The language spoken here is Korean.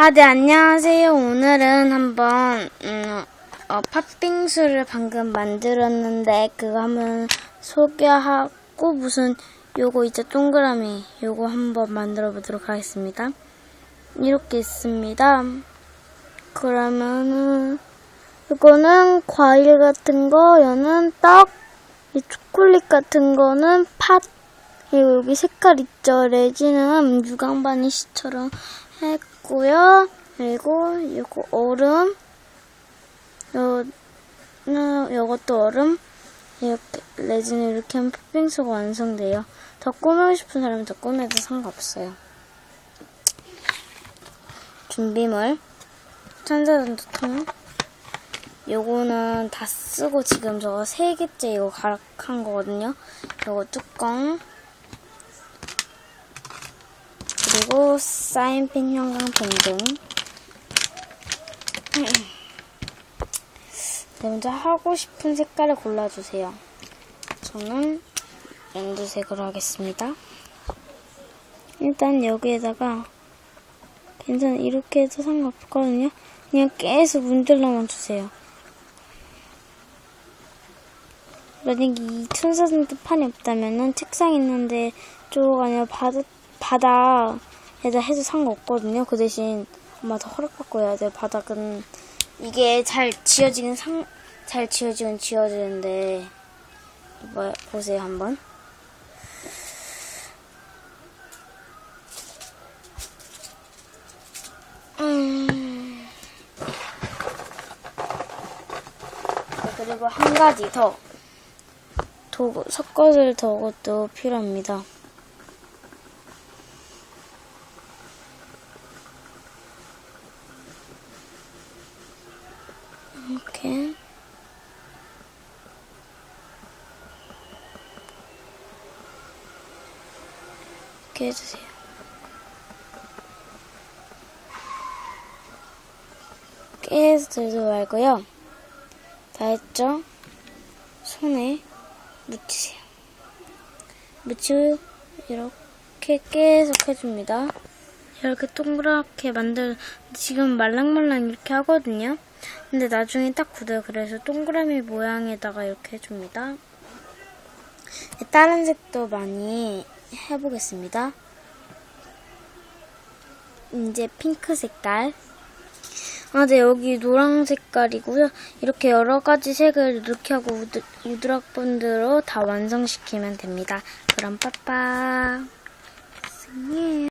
아, 네, 안녕하세요. 오늘은 한번, 음, 어, 팥빙수를 방금 만들었는데, 그거 한번 소개하고, 무슨, 요거 이제 동그라미, 요거 한번 만들어 보도록 하겠습니다. 이렇게 있습니다. 그러면은, 이거는 과일 같은 거, 얘는 떡, 이 초콜릿 같은 거는 팥, 그리고 여기 색깔 있죠? 레지는 유광바니쉬처럼 했고요. 그리고 이거 얼음, 요, 요, 요것도 얼음, 이렇게 레진을 이렇게 하면 팥빙수가 완성돼요. 더 꾸미고 싶은 사람은 더 꾸며도 상관없어요. 준비물, 천사전도통, 요거는 다 쓰고 지금 저거 세 개째 이거 가락한 거거든요. 요거 뚜껑, 그리고 사인펜, 형광펜 등. 네, 먼저 하고 싶은 색깔을 골라주세요. 저는 연두색으로 하겠습니다. 일단 여기에다가 괜찮아 이렇게 해도 상관없거든요. 그냥 계속 문질러만 주세요. 만약에 이 천사전도 판이 없다면은 책상 있는데 쪽 아니면 바다 바닥 에다 해도 상관없거든요. 그 대신 엄마 더 허락받고 해야 돼요. 바닥은 이게 잘 지어지긴 상, 잘 지어지긴 지어지는데 뭐 보세요 한번. 음. 네, 그리고 한 가지 더 도구 섞어줄 도구도 필요합니다. 이렇게 이렇게 해주세요. 깨서 들지 말고요. 다 했죠? 손에 묻히세요. 묻히고 이렇게 계속 해줍니다. 이렇게 동그랗게 만들 지금 말랑말랑 이렇게 하거든요. 근데 나중에 딱 굳어요. 그래서 동그라미 모양에다가 이렇게 해줍니다. 다른 색도 많이 해보겠습니다. 이제 핑크 색깔. 아, 네, 여기 노랑 색깔이고요. 이렇게 여러 가지 색을 이렇게 하고 우드, 우드락 본드로 다 완성시키면 됩니다. 그럼 빠빠. 승리해요.